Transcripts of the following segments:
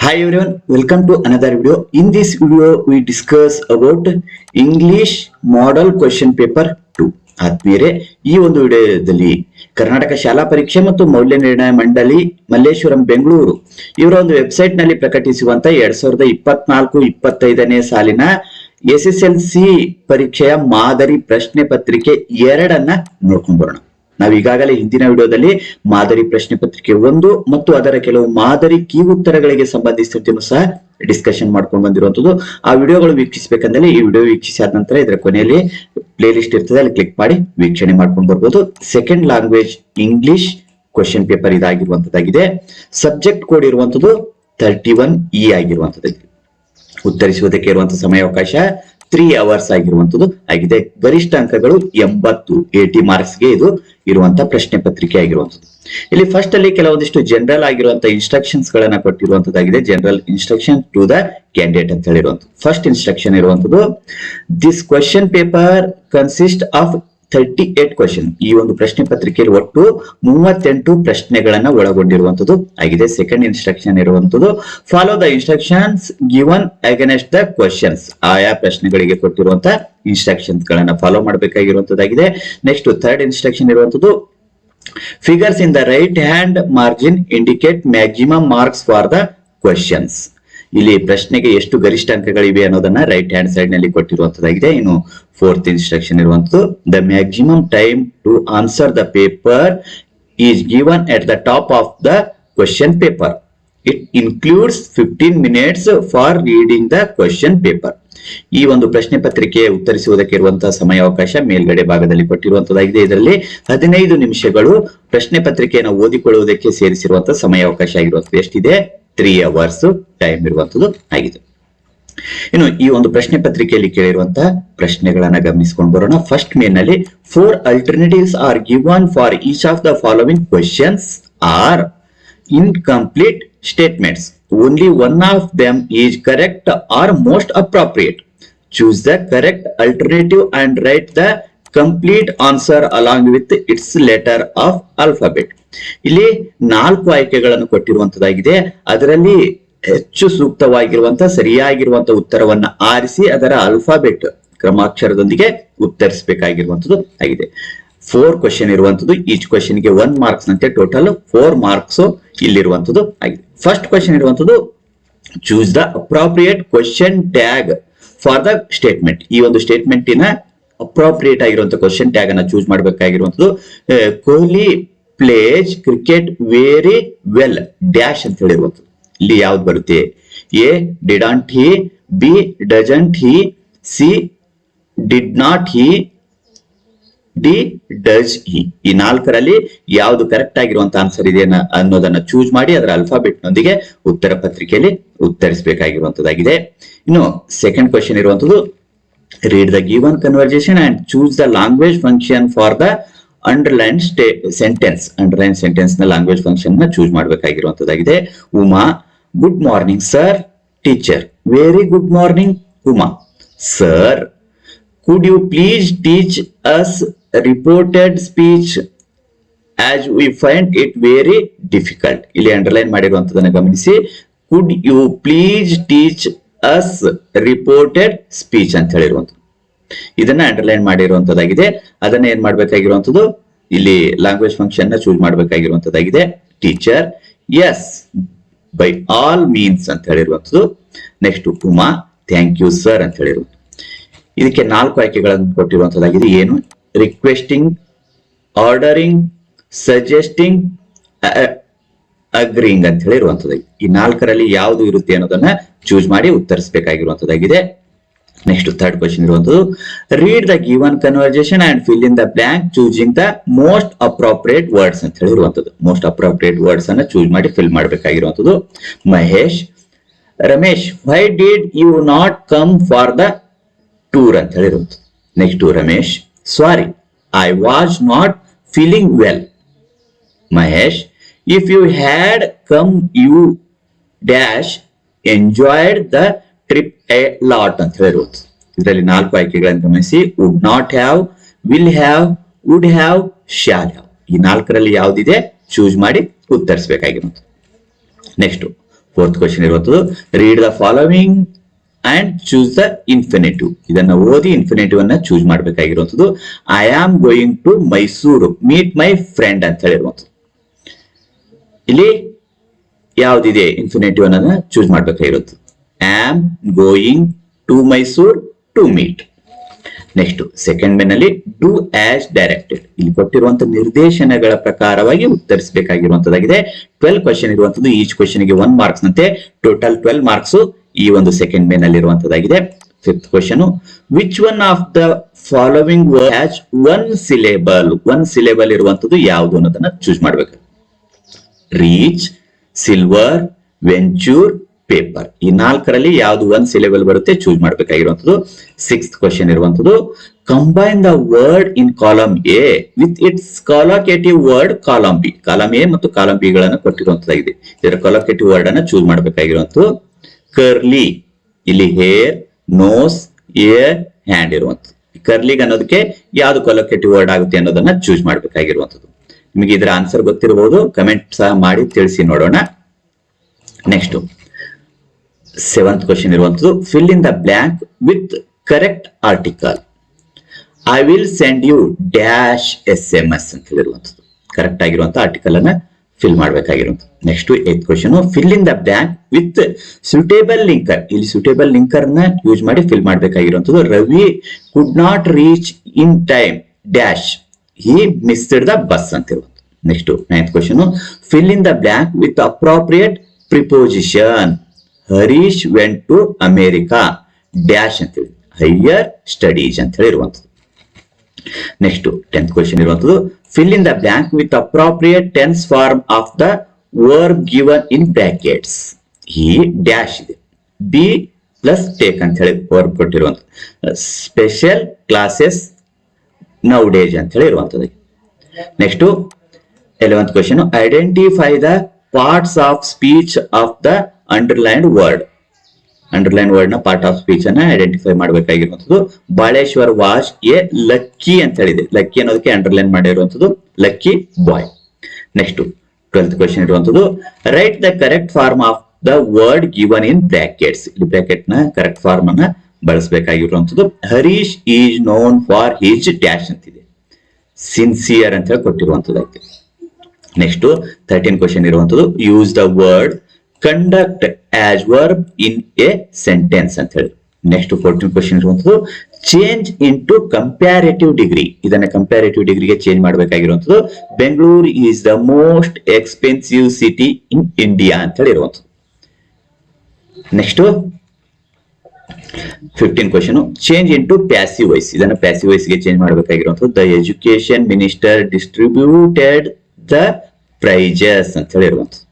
Hi everyone, welcome to another video. In this video, we discuss about English Model Question Paper 2. ಆತ್ಮೀಯರೆ ಈ ಒಂದು ವಿಡಿಯೋದಲ್ಲಿ ಕರ್ನಾಟಕ ಶಾಲಾ ಪರೀಕ್ಷೆ ಮತ್ತು ಮೌಲ್ಯ ನಿರ್ಣಯ ಮಂಡಳಿ ಮಲ್ಲೇಶ್ವರಂ ಬೆಂಗಳೂರು ಇವರ ಒಂದು ವೆಬ್ಸೈಟ್ ನಲ್ಲಿ ಪ್ರಕಟಿಸುವಂತಹ ಎರಡ್ ಸಾವಿರದ ಇಪ್ಪತ್ನಾಲ್ಕು ಇಪ್ಪತ್ತೈದನೇ ಸಾಲಿನ ಎಸ್ ಎಸ್ ಎಲ್ ಸಿ ಪರೀಕ್ಷೆಯ ಮಾದರಿ ಪ್ರಶ್ನೆ ಪತ್ರಿಕೆ ಎರಡನ್ನ ನೋಡ್ಕೊಂಡ್ಬರೋಣ ನಾವು ಈಗಾಗಲೇ ಹಿಂದಿನ ವಿಡಿಯೋದಲ್ಲಿ ಮಾದರಿ ಪ್ರಶ್ನೆ ಪತ್ರಿಕೆ ಒಂದು ಮತ್ತು ಅದರ ಕೆಲವು ಮಾದರಿ ಕೀ ಉತ್ತರಗಳಿಗೆ ಸಂಬಂಧಿಸಿದ್ದನ್ನು ಸಹ ಡಿಸ್ಕಷನ್ ಮಾಡ್ಕೊಂಡು ಬಂದಿರುವಂತದ್ದು ಆ ವಿಡಿಯೋಗಳು ವೀಕ್ಷಿಸಬೇಕಂದ್ರೆ ಈ ವಿಡಿಯೋ ವೀಕ್ಷಿಸಿ ಆದ ನಂತರ ಇದರ ಕೊನೆಯಲ್ಲಿ ಪ್ಲೇ ಲಿಸ್ಟ್ ಇರ್ತದೆ ಅಲ್ಲಿ ಕ್ಲಿಕ್ ಮಾಡಿ ವೀಕ್ಷಣೆ ಮಾಡ್ಕೊಂಡು ಬರ್ಬೋದು second language English question paper ಇದಾಗಿರುವಂತದ್ದಾಗಿದೆ subject code ಇರುವಂತದ್ದು ತರ್ಟಿ ಒನ್ ಇ ಆಗಿರುವಂತದ್ದು ಉತ್ತರಿಸುವುದಕ್ಕೆ ಇರುವಂತಹ ಸಮಯಾವಕಾಶ ತ್ರೀ ಅವರ್ಸ್ ಆಗಿರುವಂತದ್ದು ಆಗಿದೆ ಗರಿಷ್ಠ ಅಂಕಗಳು ಎಂಬತ್ತು ಏಟಿ ಮಾರ್ಕ್ಸ್ಗೆ ಇದು ಇರುವಂತ ಪ್ರಶ್ನೆ ಪತ್ರಿಕೆ ಆಗಿರುವಂತದ್ದು ಇಲ್ಲಿ ಫಸ್ಟ್ ಅಲ್ಲಿ ಕೆಲವೊಂದಿಷ್ಟು ಜನರಲ್ ಆಗಿರುವಂತಹ ಇನ್ಸ್ಟ್ರಕ್ಷನ್ಸ್ ಗಳನ್ನ ಕೊಟ್ಟಿರುವಂತದ್ದಾಗಿದೆ general instruction to the candidate ಅಂತ ಹೇಳಿರುವಂತ ಫಸ್ಟ್ ಇನ್ಸ್ಟ್ರಕ್ಷನ್ ಇರುವಂತದ್ದು this question paper consist of thirty eight question ಈ ಒಂದು ಪ್ರಶ್ನೆ ಪತ್ರಿಕೆಯಲ್ಲಿ ಒಟ್ಟು ಮೂವತ್ತೆಂಟು ಪ್ರಶ್ನೆಗಳನ್ನ ಒಳಗೊಂಡಿರುವಂತದ್ದು ಆಗಿದೆ ಸೆಕೆಂಡ್ ಇನ್ಸ್ಟ್ರಕ್ಷನ್ ಇರುವಂತದ್ದು follow the instructions given against the questions ಆಯಾ ಪ್ರಶ್ನೆಗಳಿಗೆ ಕೊಟ್ಟಿರುವಂತ ಇನ್ಸ್ಟ್ರಕ್ಷನ್ಸ್ ಗಳನ್ನ ಫಾಲೋ ಮಾಡಬೇಕಾಗಿರುವಂತದ್ದಾಗಿದೆ ನೆಕ್ಸ್ಟ್ ಥರ್ಡ್ ಇನ್ಸ್ಟ್ರಕ್ಷನ್ ಇರುವಂತದ್ದು figures in the right hand margin indicate maximum marks for the questions ಇಲ್ಲಿ ಪ್ರಶ್ನೆಗೆ ಎಷ್ಟು ಗರಿಷ್ಠ ಅಂಕಗಳಿವೆ ಅನ್ನೋದನ್ನ ರೈಟ್ ಹ್ಯಾಂಡ್ ಸೈಡ್ ನಲ್ಲಿ ಕೊಟ್ಟಿರುವಂತದ್ದಾಗಿದೆ ಇನ್ನು ಫೋರ್ತ್ ಇನ್ಸ್ಟ್ರಕ್ಷನ್ ಇರುವಂತದ್ದು the maximum time to answer the paper is given at the top of the question paper it includes fifteen minutes for reading the question paper ಈ ಒಂದು ಪ್ರಶ್ನೆ ಪತ್ರಿಕೆ ಉತ್ತರಿಸುವುದಕ್ಕೆ ಇರುವಂತಹ ಸಮಯಾವಕಾಶ ಮೇಲ್ಗಡೆ ಭಾಗದಲ್ಲಿ ಕೊಟ್ಟಿರುವಂತದ್ದಾಗಿದೆ ಇದರಲ್ಲಿ ಹದಿನೈದು ನಿಮಿಷಗಳು ಪ್ರಶ್ನೆ ಪತ್ರಿಕೆಯನ್ನು ಓದಿಕೊಳ್ಳುವುದಕ್ಕೆ ಸೇರಿಸಿರುವಂತಹ ಸಮಯಾವಕಾಶ ಆಗಿರುವಂತದ್ದು ಎಷ್ಟಿದೆ ತ್ರೀ ಅವರ್ಸ್ ಟೈಮ್ ಇರುವಂತದ್ದು ಆಗಿದೆ ಇನ್ನು ಈ ಒಂದು ಪ್ರಶ್ನೆ ಪತ್ರಿಕೆಯಲ್ಲಿ ಕೇಳಿರುವಂತಹ ಪ್ರಶ್ನೆಗಳನ್ನ ಗಮನಿಸಿಕೊಂಡು ಬರೋಣ ಫಸ್ಟ್ ಮೇನ್ ನಲ್ಲಿ four alternatives are given for each of the following questions or incomplete statements only one of them is correct or most appropriate choose the correct alternative and write the complete answer along with its letter of alphabet ಇಲ್ಲಿ ನಾಲ್ಕು ಆಯ್ಕೆಗಳನ್ನು ಕೊಟ್ಟಿರುವಂತದ್ದಾಗಿದೆ ಅದರಲ್ಲಿ ಹೆಚ್ಚು ಸೂಕ್ತವಾಗಿರುವಂತ ಸರಿಯಾಗಿರುವಂತಹ ಉತ್ತರವನ್ನ ಆರಿಸಿ ಅದರ alphabet ಕ್ರಮಾಕ್ಷರದೊಂದಿಗೆ ಉತ್ತರಿಸಬೇಕಾಗಿರುವಂತದ್ದು ಆಗಿದೆ ಫೋರ್ ಕ್ವಶನ್ ಇರುವಂತದ್ದು ಈಚ್ ಗೆ ಒನ್ ಮಾರ್ಕ್ಸ್ ನಂತೆ ಟೋಟಲ್ ಫೋರ್ ಮಾರ್ಕ್ಸ್ ಇಲ್ಲಿರುವಂತದ್ದು ಆಗಿದೆ ಫಸ್ಟ್ ಕ್ವಶನ್ ಇರುವಂತದ್ದು choose the appropriate question tag for the statement ಈ ಒಂದು ಸ್ಟೇಟ್ಮೆಂಟಿನ ಅಪ್ರಾಪ್ರಿಯೇಟ್ ಆಗಿರುವಂತ ಕ್ವಶನ್ ಟ್ಯಾಗ್ ಅನ್ನ choose ಮಾಡಬೇಕಾಗಿರುವಂತದ್ದು Kohli plays cricket very well dash ಅಂತ ಹೇಳಿರುವಂಥದ್ದು ಇಲ್ಲಿ ಯಾವ್ದು ಬರುತ್ತೆ A didn't he B doesn't he C did not he D does he ಈ ನಾಲ್ಕರಲ್ಲಿ ಯಾವ್ದು ಕರೆಕ್ಟ್ ಆಗಿರುವಂತ ಆನ್ಸರ್ ಇದೆ ಅನ್ನೋದನ್ನ ಚೂಸ್ ಮಾಡಿ ಅದರ ಅಲ್ಫಾಬೆಟ್ ನೊಂದಿಗೆ ಉತ್ತರ ಪತ್ರಿಕೆಯಲ್ಲಿ ಉತ್ತರಿಸಬೇಕಾಗಿರುವಂತದ್ದಾಗಿದೆ ಇನ್ನು ಸೆಕೆಂಡ್ ಕ್ವಶನ್ ಇರುವಂತದ್ದು read the given conversation and choose the language function for the underlined sentence underline sentence ನ ಲ್ಯಾಂಗ್ವೇಜ್ ಫಂಕ್ಷನ್ ನ choose ಮಾಡಬೇಕಾಗಿರುವಂತದ್ದಾಗಿದೆ Uma good morning sir teacher very good morning Uma sir could you please teach us reported speech as we find it very difficult ಇಲ್ಲಿ underline ಮಾಡಿರುವಂತದನ್ನ ಗಮನಿಸಿ could you please teach us reported speech ಅಂತ ಹೇಳಿರುವಂಥದ್ದು ಇದನ್ನ underline ಮಾಡಿರುವಂತದ್ದಾಗಿದೆ ಅದನ್ನ ಏನ್ ಮಾಡ್ಬೇಕಾಗಿರುವಂತದ್ದು ಇಲ್ಲಿ ಲ್ಯಾಂಗ್ವೇಜ್ ಫಂಕ್ಷನ್ ನ choose ಮಾಡ್ಬೇಕಾಗಿರುವಂತದ್ದಾಗಿದೆ teacher yes by all means ಅಂತ ಹೇಳಿರುವಂತದ್ದು next Uma thank you sir ಅಂತ ಹೇಳಿರುವಂತ ಇದಕ್ಕೆ ನಾಲ್ಕು ಆಯ್ಕೆಗಳನ್ನು ಕೊಟ್ಟಿರುವಂತದ್ದಾಗಿದೆ ಏನು ರಿಕ್ವೆಸ್ಟಿಂಗ್ ಆರ್ಡರಿಂಗ್ ಸಜೆಸ್ಟಿಂಗ್ ಅಗ್ರಿಂಗ್ ಅಂತ ಹೇಳಿ ಈ ನಾಲ್ಕರಲ್ಲಿ ಯಾವುದು ಇರುತ್ತೆ ಅನ್ನೋದನ್ನ ಚೂಸ್ ಮಾಡಿ ಉತ್ತರಿಸಬೇಕಾಗಿರುವಂತದ್ದಾಗಿದೆ ನೆಕ್ಸ್ಟ್ ಥರ್ಡ್ ಕ್ವಶನ್ ಇರುವಂತದ್ದು read the given conversation and fill in the blank choosing the most appropriate words ಅಂತ ಹೇಳಿ ಮೋಸ್ಟ್ ಅಪ್ರೋಪ್ರಿಯೇಟ್ ವರ್ಡ್ಸ್ ಅನ್ನ ಚೂಸ್ ಮಾಡಿ fill ಮಾಡಬೇಕಾಗಿರುವಂತದ್ದು Mahesh Ramesh why did you not come for the tour ಅಂತ ಹೇಳಿರುವಂಥದ್ದು next Ramesh sorry I was not feeling well Mahesh if you had come you dash enjoyed the trip a lot ಅಂತ ಹೇಳಿರೋದು ಇದರಲ್ಲಿ ನಾಲ್ಕು ಆಯ್ಕೆಗಳನ್ನು ಗಮನಿಸಿ would not have will have would have shall have ಈ ನಾಲ್ಕರಲ್ಲಿ ಯಾವ್ದಿದೆ ಚೂಸ್ ಮಾಡಿ ಉತ್ತರಿಸಬೇಕಾಗಿರುತ್ತೆ ನೆಕ್ಸ್ಟ್ ಫೋರ್ತ್ ಕ್ವಶನ್ ಇರುವಂತದ್ದು read the following and choose the infinitive ಇದನ್ನ ಓದಿ ಇನ್ಫಿನಿಟಿವ್ ಅನ್ನ choose ಮಾಡಬೇಕಾಗಿರುವಂತದ್ದು I am going to Mysuru meet my friend ಅಂತ ಹೇಳಿರುವಂಥದ್ದು ಇಲ್ಲಿ ಯಾವ್ದಿದೆ ಇನ್ಫಿನೇಟಿವ್ ಅನ್ನೋದನ್ನ choose ಮಾಡ್ಬೇಕಾಗಿರುತ್ತೆ am going to Mysore to meet next second main ಅಲ್ಲಿ ಡೂ ಆಸ್ ಡೈರೆಕ್ಟೆಡ್ ಇಲ್ಲಿ ಕೊಟ್ಟಿರುವಂತಹ ನಿರ್ದೇಶನಗಳ ಪ್ರಕಾರವಾಗಿ ಉತ್ತರಿಸಬೇಕಾಗಿರುವಂತದ್ದಾಗಿದೆ ಟ್ವೆಲ್ ಕ್ವಶನ್ ಇರುವಂತದ್ದು ಈಚ್ ಕ್ವಶನ್ ಗೆ ಒನ್ ಮಾರ್ಕ್ಸ್ ನಂತೆ ಟೋಟಲ್ ಟ್ವೆಲ್ ಮಾರ್ಕ್ಸ್ ಈ ಒಂದು ಸೆಕೆಂಡ್ ಮೇನ್ ಅಲ್ಲಿ ಇರುವಂತದ್ದಾಗಿದೆ fifth question which one of the following has one syllable one syllable ಇರುವಂತದ್ದು ಯಾವುದು ಅನ್ನೋದನ್ನ ಚೂಸ್ ಮಾಡ್ಬೇಕು ರೀಚ್ ಸಿಲ್ವರ್ ವೆಂಚೂರ್ ಪೇಪರ್ ಈ ನಾಲ್ಕರಲ್ಲಿ ಯಾವ್ದು ಒಂದ್ ಸಿಲೆಬಲ್ ಬರುತ್ತೆ ಚೂಸ್ ಮಾಡಬೇಕಾಗಿರುವಂತದ್ದು ಸಿಕ್ಸ್ ಕ್ವಶನ್ ಇರುವಂತದ್ದು combine the word in column A with its collocative word column B column A ಮತ್ತು ಕಾಲಂ ಬಿ ಗಳನ್ನು ಕೊಟ್ಟಿರುವಂತದ್ದಾಗಿದೆ ಇದರ ಕಾಲಾಕೇಟಿವ್ ವರ್ಡ್ ಅನ್ನ ಚೂಸ್ ಮಾಡಬೇಕಾಗಿರುವಂತದ್ದು ಕರ್ಲಿ ಇಲ್ಲಿ ಹೇರ್ ನೋಸ್ ಏರ್ ಹ್ಯಾಂಡ್ ಇರುವಂತದ್ದು ಕರ್ಲಿಗ್ ಅನ್ನೋದಕ್ಕೆ ಯಾವ್ದು ಕಾಲಾಕೇಟಿವ್ ವರ್ಡ್ ಆಗುತ್ತೆ ಅನ್ನೋದನ್ನ ಚೂಸ್ ಮಾಡಬೇಕಾಗಿರುವಂತದ್ದು ನಿಮಗೆ ಇದರ ಆನ್ಸರ್ ಗೊತ್ತಿರಬಹುದು ಕಮೆಂಟ್ ಸಹ ಮಾಡಿ ತಿಳಿಸಿ ನೋಡೋಣ ನೆಕ್ಸ್ಟ್ ಸೆವೆಂತ್ ಕ್ವಶನ್ ಇರುವಂತದ್ದು fill in the blank with correct article I will send you dash S M S ಅಂತ ಹೇಳಿರುವಂಥದ್ದು ಕರೆಕ್ಟ್ ಆಗಿರುವಂತಹ ಆರ್ಟಿಕಲ್ ಅನ್ನ fill ಮಾಡಬೇಕಾಗಿರುವಂತ next eighth question fill in the blank with suitable linker ಇಲ್ಲಿ suitable linker ನ use ಮಾಡಿ fill ಮಾಡಬೇಕಾಗಿರುವಂಥದ್ದು Ravi could not reach in time dash he missed the bus ಅಂತಿರೋದು next ninth question fill in the blank with appropriate preposition Harish went to America dash ಅಂತ ಹೇಳಿ higher studies ಅಂತ ಹೇಳಿ ಇರುವಂಥದ್ದು next tenth question ಇರುವಂಥದ್ದು fill in the blank with appropriate tense form of the verb given in brackets ಈ dash ಇದೆ be plus take ಅಂತ ಹೇಳಿ ವರ್ಬ್ ಕೊಟ್ಟಿರುವಂಥದ್ದು ಸ್ಪೆಷಲ್ ಕ್ಲಾಸಸ್ ನೌ ಡೇಜ್ ಅಂತ ಹೇಳಿ ಇರುವಂತದ್ದು next eleventh question identify the parts of speech of the underlined word underline word ನ part of speech ಅನ್ನ ಐಡೆಂಟಿಫೈ ಮಾಡಬೇಕಾಗಿರುವಂತದ್ದು ಬಾಳೇಶ್ವರ್ ವಾಶ್ ಎ ಲಕ್ಕಿ ಅಂತ ಹೇಳಿದೆ ಲಕ್ಕಿ ಅನ್ನೋದಕ್ಕೆ ಅಂಡರ್ಲೈನ್ ಮಾಡಿರುವಂತದ್ದು lucky boy next twelfth question ಇರುವಂತದ್ದು write the correct form of the word given in brackets ಇಲ್ಲಿ bracket ನ ಕರೆಕ್ಟ್ ಫಾರ್ಮ್ ಅನ್ನ ಬಳಸಬೇಕಾಗಿರುವಂಥದ್ದು Harish is known for his dash ಅಂತಿದೆ ಸಿನ್ಸಿಯರ್ ಅಂತ ಹೇಳಿ ಕೊಟ್ಟಿರುವಂಥದ್ದಾಯ್ತು ನೆಕ್ಸ್ಟ್ ಥರ್ಟೀನ್ ಕ್ವಶನ್ ಇರುವಂಥದ್ದು use the word conduct as verb in a sentence ಅಂತ ಹೇಳಿ ನೆಕ್ಸ್ಟ್ ಫೋರ್ಟೀನ್ ಕ್ವಶನ್ ಇರುವಂಥದ್ದು change into comparative degree ಇದನ್ನ ಕಂಪ್ಯಾರೇಟಿವ್ ಡಿಗ್ರಿಗೆ change ಮಾಡಬೇಕಾಗಿರುವಂಥದ್ದು Bengaluru is the most expensive city in India ಅಂತ ಹೇಳಿ ಇರುವಂಥದ್ದು next fifteen question change into passive voice ಇದನ್ನ passive ವೈಸ್ಗೆ change ಮಾಡಬೇಕಾಗಿರುವಂಥದ್ದು the education minister distributed the prizes ಅಂತ ಹೇಳಿರುವಂಥದ್ದು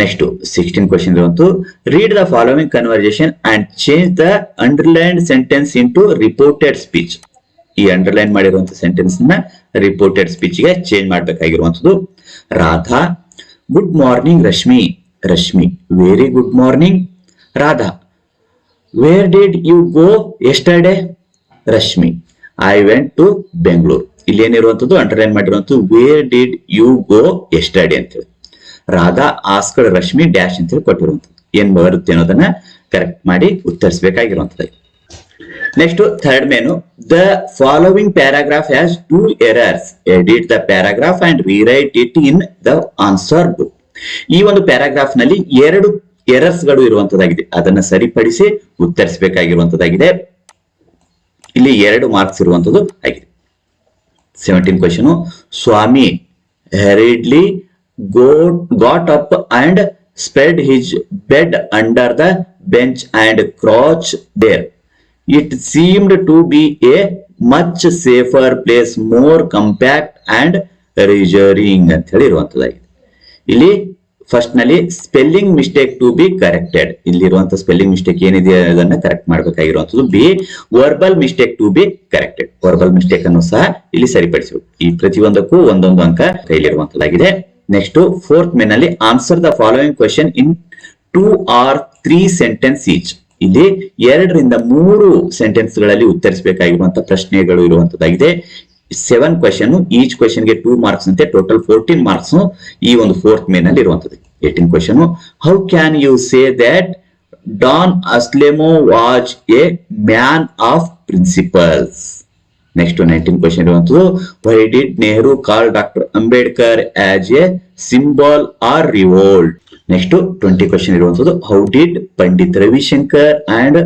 next sixteen question ಇರುವಂತೂ read the following conversation and change the underline sentence into reported speech ಈ underline ಮಾಡಿರುವಂತಹ sentence ನ reported speech ಗೆ change ಮಾಡಬೇಕಾಗಿರುವಂತದ್ದು Radha good morning Rashmi Rashmi very good morning Radha where did you go yesterday Rashmi I went to Bengaluru ಇಲ್ಲಿ ಏನಿರುವಂತದ್ದು underline ಮಾಡಿರುವಂತದ್ದು where did you go yesterday ಅಂತ ಹೇಳಿ Radha Oscar Rashmi dash ಅಂತ ಹೇಳಿ ಕೊಟ್ಟಿರುವಂತದ್ದು ಏನ್ ಬರುತ್ತೆ ಅನ್ನೋದನ್ನ ಕರೆಕ್ಟ್ ಮಾಡಿ ಉತ್ತರಿಸಬೇಕಾಗಿರುವಂತದ್ದು next third main the following paragraph has two errors edit the paragraph and write it in the answer book ಈ ಒಂದು ಪ್ಯಾರಾಗ್ರಾಫ್ ನಲ್ಲಿ ಎರಡು ಎರರ್ಸ್ ಗಳು ಇರುವಂತದ್ದಾಗಿದೆ ಅದನ್ನ ಸರಿಪಡಿಸಿ ಉತ್ತರಿಸಬೇಕಾಗಿರುವಂತದ್ದಾಗಿದೆ ಇಲ್ಲಿ ಎರಡು ಮಾರ್ಕ್ಸ್ ಇರುವಂತದ್ದು ಆಗಿದೆ seventeen question Swami hurriedly go got up and spread his bed under the bench and crouch there it seemed to be a much safer place more compact and reassuring ಅಂತ ಹೇಳಿ ಇರುವಂತದ್ದಾಗಿದೆ ಇಲ್ಲಿ ಫಸ್ಟ್ ನಲ್ಲಿ spelling mistake to be corrected ಇಲ್ಲಿರುವಂತ spelling mistake ಏನಿದೆ ಅದನ್ನ correct ಮಾಡಬೇಕಾಗಿರುವಂತದ್ದು B verbal mistake to be corrected verbal mistake ಅನ್ನು ಸಹ ಇಲ್ಲಿ ಸರಿಪಡಿಸಬೇಕು ಈ ಪ್ರತಿಯೊಂದಕ್ಕೂ ಒಂದೊಂದು ಅಂಕ ಕೈಲಿರುವಂತದ್ದಾಗಿದೆ ನೆಕ್ಸ್ಟ್ ಫೋರ್ತ್ ಮೇನ್ ಅಲ್ಲಿ answer the following question in two or three sentence each ಇಲ್ಲಿ ಎರಡರಿಂದ ಮೂರು ಸೆಂಟೆನ್ಸ್ ಗಳಲ್ಲಿ ಉತ್ತರಿಸಬೇಕಾಗಿರುವಂತಹ ಪ್ರಶ್ನೆಗಳು ಇರುವಂತದ್ದಾಗಿದೆ ಸೆವೆನ್ ಕ್ವೆಶನ್ ಈಚ್ ಕ್ವೆಶನ್ಗೆ ಟೂ ಮಾರ್ಕ್ಸ್ ಅಂತೆ ಟೋಟಲ್ ಫೋರ್ಟೀನ್ ಮಾರ್ಕ್ಸ್ ಈ ಒಂದು ಫೋರ್ತ್ ಮೇನ್ ಅಲ್ಲಿ ಇರುವಂತದ್ದು eighteen question how can you say that Don Anselmo was a man of principles next nineteen question ಇರುವಂತದ್ದು why did Nehru call doctor Ambedkar as a symbol of revolt next twenty question ಇರುವಂತದ್ದು how did Pandit Ravishankar and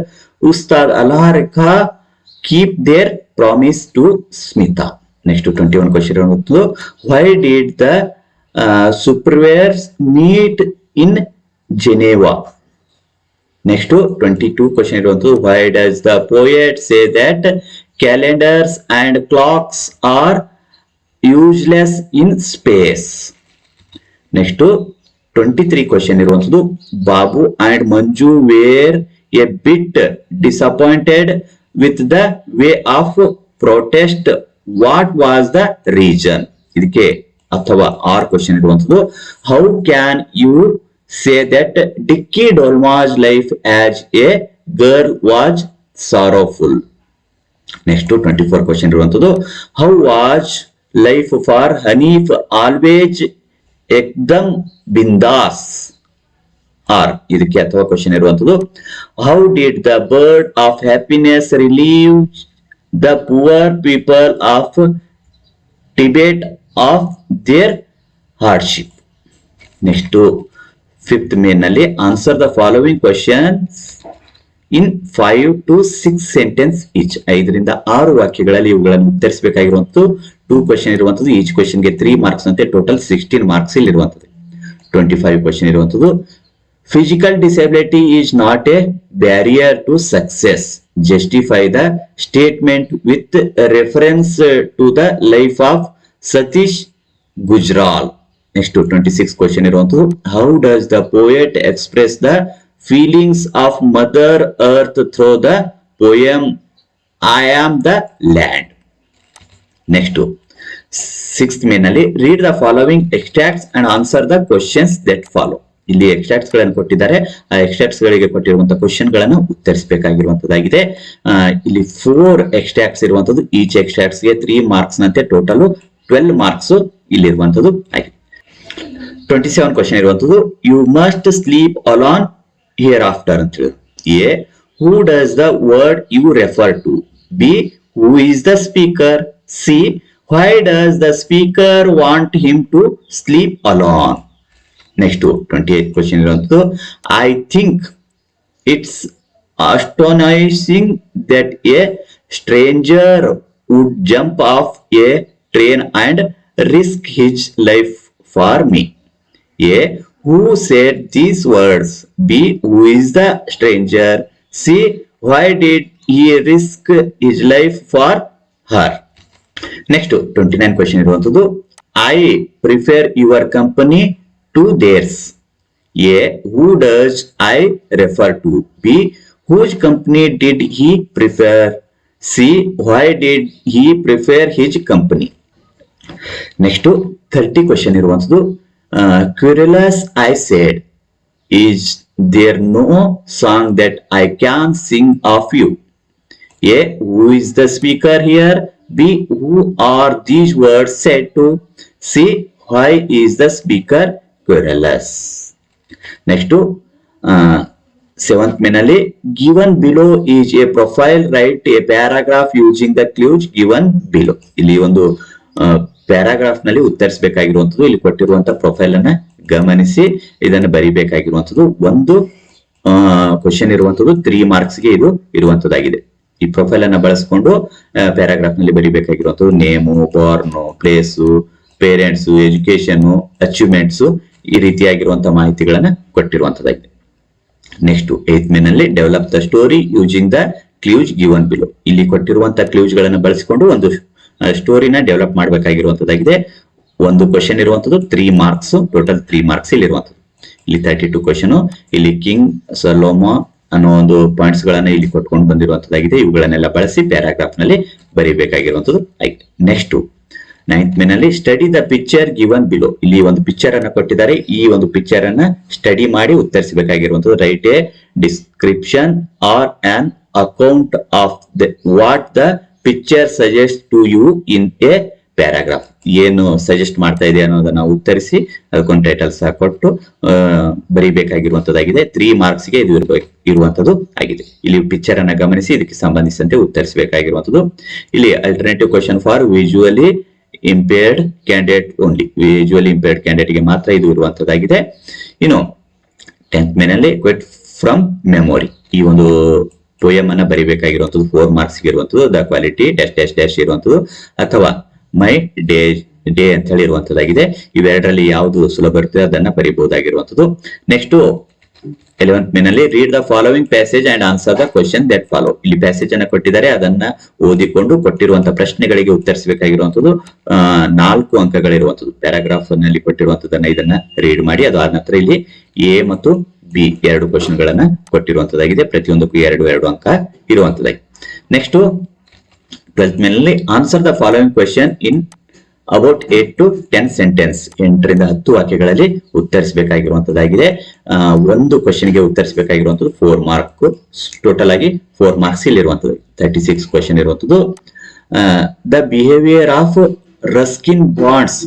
Ustad ಅಲಾರಿಕಾ keep their promise to Smita next twenty one question ಗೊತ್ತು why did the superpowers meet in Geneva next twenty two question ಇರುವಂತದ್ದು why does the poet say that calendars and clocks are useless in space next twenty three question ಇರುವಂತದ್ದು Babu and Manju were a bit disappointed with the way of protest what was the reason ಇದಕ್ಕೆ ಅಥವಾ or question ಇರುವಂತದ್ದು how can you say that Dickey Dolma's life as a girl was sorrowful next twenty four question ಇರುವಂತದ್ದು how was life for Hanif always ಎಕ್ದಮ್ ಬಿಂದಾಸ್ or ಇದಕ್ಕೆ ಅಥವಾ question ಇರುವಂತದ್ದು how did the bird of happiness relieve the poor people of Tibet of their hardship next fifth main ನಲ್ಲಿ answer the following question in five to six sentence each ಐದರಿಂದ ಆರು ವಾಕ್ಯಗಳಲ್ಲಿ ಇವುಗಳನ್ನು ಉತ್ತರಿಸಬೇಕಾಗಿರುವಂತದ್ದು ಟೂ ಕ್ವಶನ್ ಇರುವಂತದ್ದು each ಕ್ವಶನ್ಗೆ three marks ಅಂತೆ total sixteen marks ಇಲ್ಲಿರುವಂತದ್ದು ಟ್ವೆಂಟಿ ಫೈವ್ ಕ್ವಶನ್ ಇರುವಂತದ್ದು Physical disability is not a barrier to success. Justify the statement with reference to the life of Satish Gujral. Next to 26 question iruvantu. How does the poet express the feelings of Mother Earth through the poem I am the land? Next to sixth mainly read the following extracts and answer the questions that follow. ಇಲ್ಲಿ extracts ಗಳನ್ನು ಕೊಟ್ಟಿದ್ದಾರೆ ಆ extracts ಗಳಿಗೆ ಕೊಟ್ಟಿರುವಂತಹ question ಗಳನ್ನು ಉತ್ತರಿಸಬೇಕಾಗಿರುವಂತದ್ದಾಗಿದೆ ಇಲ್ಲಿ four extracts ಇರುವಂತದ್ದು ಈಚ್ ಎಕ್ಸ್ಟ್ರಾಕ್ಟ್ಸ್ ಗೆ ತ್ರೀ ಮಾರ್ಕ್ಸ್ ನಂತೆ ಟೋಟಲ್ ಟ್ವೆಲ್ ಮಾರ್ಕ್ಸ್ ಇಲ್ಲಿರುವಂತದ್ದು ಆಗಿದೆ ಟ್ವೆಂಟಿ ಸೆವೆನ್ ಕ್ವಶನ್ ಇರುವಂತದ್ದು you must sleep alone hereafter ಅಂತ ಹೇಳಿದ್ರು A who does the word you refer to B who is the speaker C why does the speaker want him to sleep alone Next to 28th question also. I think it's astonishing that a stranger would jump off a train and risk his life for me. A. Who said these words? B. Who is the stranger? C. Why did he risk his life for her? Next 29 question. I prefer your company to theirs. A. Who does I refer to? B. Whose company did he prefer? C. Why did he prefer his company? Next to 30 question here once do. Querulous, I said, is there no song that I can sing of you? A. Who is the speaker here? B. Who are these words said to? C. Why is the speaker querulous next seventh ಮೇನಲ್ಲಿ given below is a profile write a paragraph using the clues given below ಇಲ್ಲಿ ಒಂದು paragraph ನಲ್ಲಿ ಉತ್ತರಿಸಬೇಕಾಗಿರುವಂತದ್ದು ಇಲ್ಲಿ ಕೊಟ್ಟಿರುವಂತಹ profile ಅನ್ನ ಗಮನಿಸಿ ಇದನ್ನು ಬರಿಬೇಕಾಗಿರುವಂತದ್ದು ಒಂದು ಕ್ವಶನ್ ಇರುವಂತದ್ದು ತ್ರೀ ಮಾರ್ಕ್ಸ್ ಗೆ ಇದು ಇರುವಂತದ್ದಾಗಿದೆ ಈ ಪ್ರೊಫೈಲ್ ಅನ್ನ ಬಳಸಿಕೊಂಡು ಪ್ಯಾರಾಗ್ರಾಫ್ ನಲ್ಲಿ ಬರಿಬೇಕಾಗಿರುವಂತದ್ದು name born place parents education achievements ಈ ರೀತಿಯಾಗಿರುವಂತಹ ಮಾಹಿತಿಗಳನ್ನ ಕೊಟ್ಟಿರುವಂತದ್ದಾಗಿದೆ ನೆಕ್ಸ್ಟ್ ಏತ್ ಮೇನಲ್ಲಿ develop the story using the clues given below ಇಲ್ಲಿ ಕೊಟ್ಟಿರುವಂತಹ ಕ್ಲೂಜ್ ಗಳನ್ನ ಬಳಸಿಕೊಂಡು ಒಂದು ಸ್ಟೋರಿನ ಡೆವಲಪ್ ಮಾಡಬೇಕಾಗಿರುವಂತದ್ದಾಗಿದೆ ಒಂದು ಕ್ವಶನ್ ಇರುವಂತದ್ದು three marks total three marks ಇಲ್ಲಿ ಇರುವಂತದ್ದು ಇಲ್ಲಿ ತರ್ಟಿ ಟು ಕ್ವಶನ್ ಇಲ್ಲಿ ಕಿಂಗ್ ಸಲೋಮಾ ಅನ್ನೋ ಒಂದು ಪಾಯಿಂಟ್ಸ್ ಗಳನ್ನ ಇಲ್ಲಿ ಕೊಟ್ಕೊಂಡು ಬಂದಿರುವಂತದ್ದಾಗಿದೆ ಇವುಗಳನ್ನೆಲ್ಲ ಬಳಸಿ ಪ್ಯಾರಾಗ್ರಾಫ್ ನಲ್ಲಿ ಬರೀಬೇಕಾಗಿರುವಂತದ್ದು ಆಯ್ತು ನೆಕ್ಸ್ಟ್ ನೈನ್ತ್ ಮೇನಲ್ಲಿ study the picture given below ಇಲ್ಲಿ ಒಂದು ಪಿಕ್ಚರ್ ಅನ್ನ ಕೊಟ್ಟಿದ್ದಾರೆ ಈ ಒಂದು ಪಿಕ್ಚರ್ ಅನ್ನ ಸ್ಟಡಿ ಮಾಡಿ ಉತ್ತರಿಸಬೇಕಾಗಿರುವಂತದ್ದು write a description or an account of the what the picture suggest to you in a paragraph ಏನು ಸಜೆಸ್ಟ್ ಮಾಡ್ತಾ ಇದೆ ಅನ್ನೋದನ್ನ ಉತ್ತರಿಸಿ ಅದಕ್ಕೊಂದು ಟೈಟಲ್ ಸಹ ಕೊಟ್ಟು ಬರೀಬೇಕಾಗಿರುವಂತದ್ದಾಗಿದೆ ತ್ರೀ ಮಾರ್ಕ್ಸ್ ಗೆ ಇದು ಇರುವಂತದ್ದು ಆಗಿದೆ ಇಲ್ಲಿ ಪಿಕ್ಚರ್ ಅನ್ನ ಗಮನಿಸಿ ಇದಕ್ಕೆ ಸಂಬಂಧಿಸಿದಂತೆ ಉತ್ತರಿಸಬೇಕಾಗಿರುವಂತದ್ದು ಇಲ್ಲಿ alternative question for visually impaired candidate only visually impaired ಕ್ಯಾಂಡಿಡೇಟ್ಗೆ ಮಾತ್ರ ಇದು ಇರುವಂತದ್ದಾಗಿದೆ ಇನ್ನು ಟೆಂತ್ ಮೇನಲ್ಲಿ ಕ್ವಿಟ್ ಫ್ರಮ್ ಮೆಮೊರಿ ಈ ಒಂದು ಪೋಯಮ್ ಅನ್ನ ಬರಿಬೇಕಾಗಿರುವಂತದ್ದು ಫೋರ್ ಮಾರ್ಕ್ಸ್ ಇರುವಂತದ್ದು the quality dash dash dash ಇರುವಂತದ್ದು ಅಥವಾ ಮೈ ಡೇ ಡೇ ಅಂತ ಹೇಳಿ ಇವೆರಡರಲ್ಲಿ ಯಾವುದು ಸುಲಭ ಇರ್ತದೆ ಅದನ್ನ ಬರೀಬಹುದಾಗಿರುವಂತದ್ದು ನೆಕ್ಸ್ಟ್ ಎಲೆವೆಂತ್ ಮೇನಲ್ಲಿ read the following passage and answer the question that follow ಇಲ್ಲಿ ಪ್ಯಾಸೇಜ್ ಅನ್ನ ಕೊಟ್ಟಿದ್ದಾರೆ ಅದನ್ನ ಓದಿಕೊಂಡು ಕೊಟ್ಟಿರುವಂತಹ ಪ್ರಶ್ನೆಗಳಿಗೆ ಉತ್ತರಿಸಬೇಕಾಗಿರುವಂತದ್ದು ನಾಲ್ಕು ಅಂಕಗಳಿರುವಂತದ್ದು ಪ್ಯಾರಾಗ್ರಾಫ್ ನಲ್ಲಿ ಕೊಟ್ಟಿರುವಂತದನ್ನ ಇದನ್ನ ರೀಡ್ ಮಾಡಿ ಅದು ಆದ ನಂತರ ಇಲ್ಲಿ ಎ ಮತ್ತು ಬಿ ಎರಡು ಕ್ವಶನ್ ಗಳನ್ನ ಕೊಟ್ಟಿರುವಂತದ್ದಾಗಿದೆ ಪ್ರತಿಯೊಂದಕ್ಕೂ ಎರಡು ಎರಡು ಅಂಕ ಇರುವಂತದ್ದಾಗಿದೆ ನೆಕ್ಸ್ಟ್ ಟ್ವೆಲ್ತ್ ಮೇನಲ್ಲಿ answer the following question in about eight to ten sentence ಎಂಟರಿಂದ ಹತ್ತು ವಾಕ್ಯಗಳಲ್ಲಿ ಉತ್ತರಿಸಬೇಕಾಗಿರುವಂತದ್ದಾಗಿದೆ ಒಂದು ಕ್ವಶನ್ ಗೆ ಉತ್ತರಿಸಬೇಕಾಗಿರುವಂತದ್ದು ಫೋರ್ ಮಾರ್ಕ್ ಟೋಟಲ್ ಆಗಿ ಫೋರ್ ಮಾರ್ಕ್ಸ್ ಇಲ್ಲಿರುವಂತದ್ದು ತರ್ಟಿ ಸಿಕ್ಸ್ ಕ್ವಶನ್ ಇರುವಂತದ್ದು the behaviour of Ruskin Bond's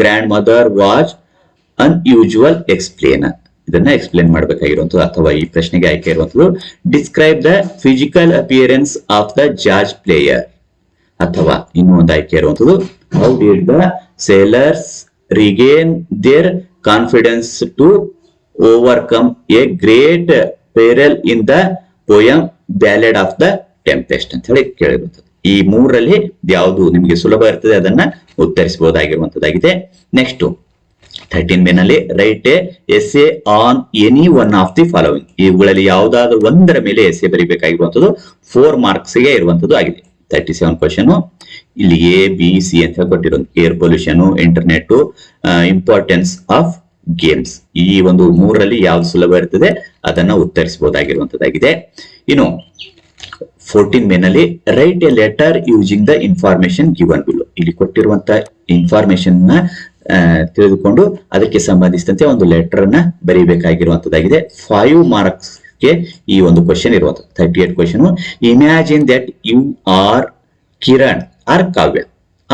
grandmother was unusual explain ಇದನ್ನ ಎಕ್ಸ್ಪ್ಲೇನ್ ಮಾಡಬೇಕಾಗಿರುವಂಥದ್ದು ಅಥವಾ ಈ ಪ್ರಶ್ನೆಗೆ ಆಯ್ಕೆ ಇರುವಂತದ್ದು describe the physical appearance of the George player ಅಥವಾ ಇನ್ನೊಂದು ಆಯ್ಕೆ ಇರುವಂಥದ್ದು how did the sailors regain their confidence to overcome a great peril in the poem ballad of the tempest ಅಂತ ಹೇಳಿ ಕೇಳಿರುತ್ತದೆ ಈ ಮೂರರಲ್ಲಿ ಯಾವುದು ನಿಮಗೆ ಸುಲಭ ಇರ್ತದೆ ಅದನ್ನ ಉತ್ತರಿಸಬಹುದಾಗಿರುವಂತದ್ದಾಗಿದೆ ನೆಕ್ಸ್ಟ್ ಥರ್ಟೀನ್ ಮೇನಲ್ಲಿ write essay on any one of the following ಇವುಗಳಲ್ಲಿ ಯಾವುದಾದ್ರೂ ಒಂದರ ಮೇಲೆ ಎಸ್ ಎ ಬರೀಬೇಕಾಗಿರುವಂತದ್ದು ಫೋರ್ ಮಾರ್ಕ್ಸ್ ಗೆ ಇರುವಂತದ್ದು ಆಗಿದೆ ತರ್ಟಿ ಸೆವೆನ್ ಕ್ವಶನ್ ಇಲ್ಲಿ ಎ ಬಿ ಸಿ ಅಂತ ಕೊಟ್ಟಿರೋದು air pollution internet importance of games ಈ ಒಂದು ಮೂರರಲ್ಲಿ ಯಾವ್ದು ಸುಲಭ ಇರ್ತದೆ ಅದನ್ನ ಉತ್ತರಿಸಬಹುದಾಗಿರುವಂತದ್ದಾಗಿದೆ ಇನ್ನು ಫೋರ್ಟೀನ್ ಮೇ ನಲ್ಲಿ write a letter using the information given below ಇಲ್ಲಿ ಕೊಟ್ಟಿರುವಂತ ಇನ್ಫಾರ್ಮೇಶನ್ ನ ತಿಳಿದುಕೊಂಡು ಅದಕ್ಕೆ ಸಂಬಂಧಿಸಿದಂತೆ ಒಂದು ಲೆಟರ್ ಅನ್ನ ಬರೀಬೇಕಾಗಿರುವಂತದ್ದಾಗಿದೆ ಫೈವ್ ಮಾರ್ಕ್ಸ್ ಗೆ ಈ ಒಂದು ಕ್ವಶನ್ ಇರುವಂತ thirty eight question imagine that you are Kiran or Kavya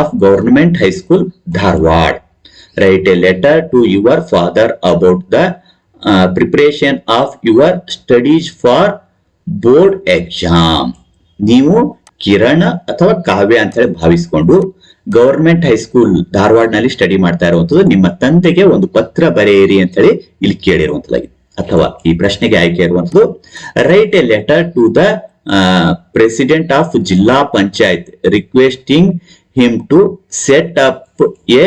of government high school Dharwad write a letter to your father about the preparation of your studies for board exam ನೀವು ಕಿರಣ ಅಥವಾ ಕಾವ್ಯ ಅಂತ ಹೇಳಿ ಭಾವಿಸಿಕೊಂಡು government high school ಧಾರವಾಡನಲ್ಲಿ study ಮಾಡ್ತಾ ಇರುವಂತದ್ದು ನಿಮ್ಮ ತಂದೆಗೆ ಒಂದು ಪತ್ರ ಬರೆಯಿರಿ ಅಂತ ಹೇಳಿ ಇಲ್ಲಿ ಕೇಳಿರುವಂತದ್ದಾಗಿದೆ ಅಥವಾ ಈ ಪ್ರಶ್ನೆಗೆ ಆಯ್ಕೆ ಇರುವಂತದ್ದು write a letter to the president of Zilla Panchayat requesting him to set up a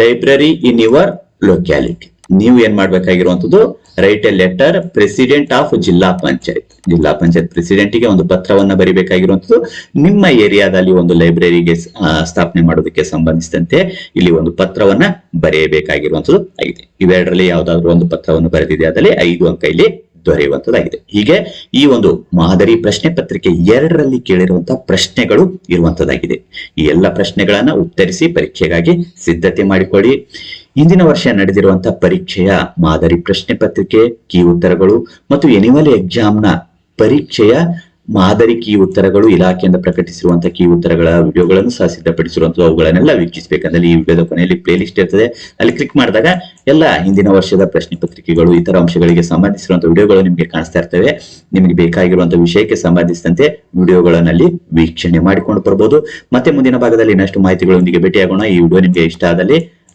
library in your locality ನೀವು ಏನ್ ಮಾಡ್ಬೇಕಾಗಿರುವಂತದ್ದು write a letter president of Zilla Panchayat Zilla panchayat president ಗೆ ಒಂದು ಪತ್ರವನ್ನ ಬರಿಬೇಕಾಗಿರುವಂತದ್ದು ನಿಮ್ಮ ಏರಿಯಾದಲ್ಲಿ ಒಂದು ಲೈಬ್ರರಿಗೆ ಸ್ಥಾಪನೆ ಮಾಡೋದಕ್ಕೆ ಸಂಬಂಧಿಸಿದಂತೆ ಇಲ್ಲಿ ಒಂದು ಪತ್ರವನ್ನ ಬರೆಯಬೇಕಾಗಿರುವಂತದ್ದು ಆಗಿದೆ ಇವೆರಡರಲ್ಲಿ ಯಾವ್ದಾದ್ರು ಒಂದು ಪತ್ರವನ್ನು ಬರೆದಿದೆ ಐದು ಅಂಕ ಇಲ್ಲಿ ದೊರೆಯುವಂತದ್ದಾಗಿದೆ ಹೀಗೆ ಈ ಒಂದು ಮಾದರಿ ಪ್ರಶ್ನೆ ಪತ್ರಿಕೆ ಎರಡರಲ್ಲಿ ಕೇಳಿರುವಂತಹ ಪ್ರಶ್ನೆಗಳು ಇರುವಂತದ್ದಾಗಿದೆ ಈ ಎಲ್ಲ ಪ್ರಶ್ನೆಗಳನ್ನ ಉತ್ತರಿಸಿ ಪರೀಕ್ಷೆಗಾಗಿ ಸಿದ್ಧತೆ ಮಾಡಿಕೊಳ್ಳಿ ಇಂದಿನ ವರ್ಷ ನಡೆದಿರುವಂತಹ ಪರೀಕ್ಷೆಯ ಮಾದರಿ ಪ್ರಶ್ನೆ ಪತ್ರಿಕೆ ಕೀ ಉತ್ತರಗಳು ಮತ್ತು ಎನಿವಲ್ ಎಕ್ಸಾಮ್ನ ಪರೀಕ್ಷೆಯ ಮಾದರಿ ಕೀ ಉತ್ತರಗಳು ಇಲಾಖೆಯಿಂದ ಪ್ರಕಟಿಸಿರುವಂತಹ ಕೀ ಉತ್ತರಗಳ ವಿಡಿಯೋಗಳನ್ನು ಸಹ ಸಿದ್ಧಪಡಿಸಿರುವಂತಹ ಅವುಗಳನ್ನೆಲ್ಲ ವೀಕ್ಷಿಸಬೇಕಂದ್ರೆ ಈ ವಿಡಿಯೋದ ಕೊನೆಯಲ್ಲಿ ಪ್ಲೇ ಲಿಸ್ಟ್ ಇರ್ತದೆ ಅಲ್ಲಿ ಕ್ಲಿಕ್ ಮಾಡಿದಾಗ ಎಲ್ಲ ಹಿಂದಿನ ವರ್ಷದ ಪ್ರಶ್ನೆ ಪತ್ರಿಕೆಗಳು ಇತರ ಅಂಶಗಳಿಗೆ ಸಂಬಂಧಿಸಿರುವಂತಹ ವಿಡಿಯೋಗಳು ನಿಮಗೆ ಕಾಣಿಸ್ತಾ ಇರ್ತವೆ ನಿಮಗೆ ಬೇಕಾಗಿರುವಂತಹ ವಿಷಯಕ್ಕೆ ಸಂಬಂಧಿಸಿದಂತೆ ವಿಡಿಯೋಗಳನ್ನಲ್ಲಿ ವೀಕ್ಷಣೆ ಮಾಡಿಕೊಂಡು ಬರಬಹುದು ಮತ್ತೆ ಮುಂದಿನ ಭಾಗದಲ್ಲಿ ಇನ್ನಷ್ಟು ಮಾಹಿತಿಗಳೊಂದಿಗೆ ಭೇಟಿಯಾಗೋಣ ಈ ವಿಡಿಯೋ ನಿಮಗೆ ಇಷ್ಟ ಆದಲ್ಲಿ